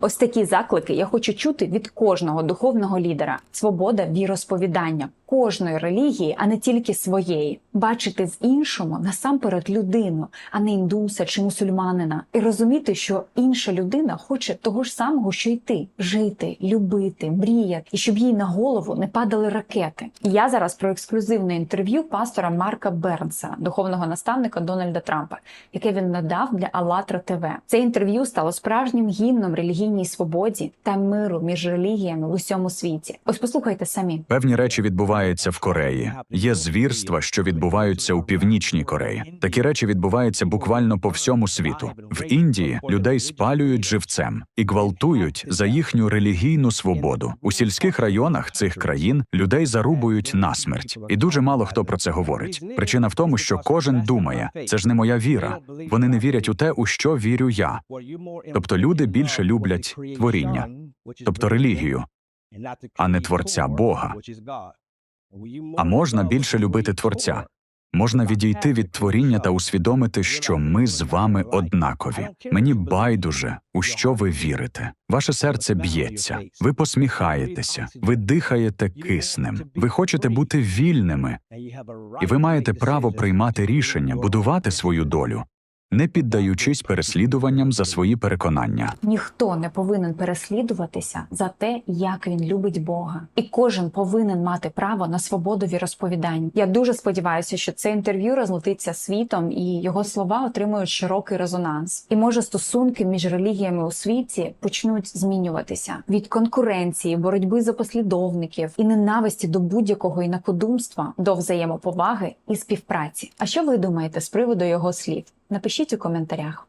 Ось такі заклики я хочу чути від кожного духовного лідера. Свобода віросповідання кожної релігії, а не тільки своєї. Бачити з іншому насамперед людину, а не індуса чи мусульманина, і розуміти, що інша людина хоче того ж самого, що й ти жити, любити, мріяти, і щоб їй на голову не падали ракети. Я зараз про ексклюзивне інтерв'ю пастора Марка Бернса, духовного наставника Дональда Трампа, яке він надав для АЛЛАТРА ТВ. Це інтерв'ю стало справжнім гімном релігійній свободі та миру між релігіями в усьому світі. Ось послухайте самі. Певні речі відбуваються в Кореї. Є звірства, що відбуваються у північній Кореї. Такі речі відбуваються буквально по всьому світу. В Індії людей спалюють живцем і гвалтують за їхню релігійну свободу. У сільських районах цих країн людей зарубують насмерть, і дуже мало хто про це говорить. Причина в тому, що кожен думає, це ж не моя віра. Вони не вірять у те, у що вірю я. Тобто люди більше люблять творіння, тобто релігію, а не творця Бога. А можна більше любити творця. Можна відійти від творіння та усвідомити, що ми з вами однакові. Мені байдуже, у що ви вірите. Ваше серце б'ється, ви посміхаєтеся, ви дихаєте киснем. Ви хочете бути вільними, і ви маєте право приймати рішення, будувати свою долю, не піддаючись переслідуванням за свої переконання. Ніхто не повинен переслідуватися за те, як він любить Бога, і кожен повинен мати право на свободу віросповідань. Я дуже сподіваюся, що це інтерв'ю розлетиться світом, і його слова отримують широкий резонанс. І може стосунки між релігіями у світі почнуть змінюватися від конкуренції, боротьби за послідовників і ненависті до будь-якого інакодумства до взаємоповаги і співпраці. А що ви думаєте з приводу його слів? Напишіть у коментарях.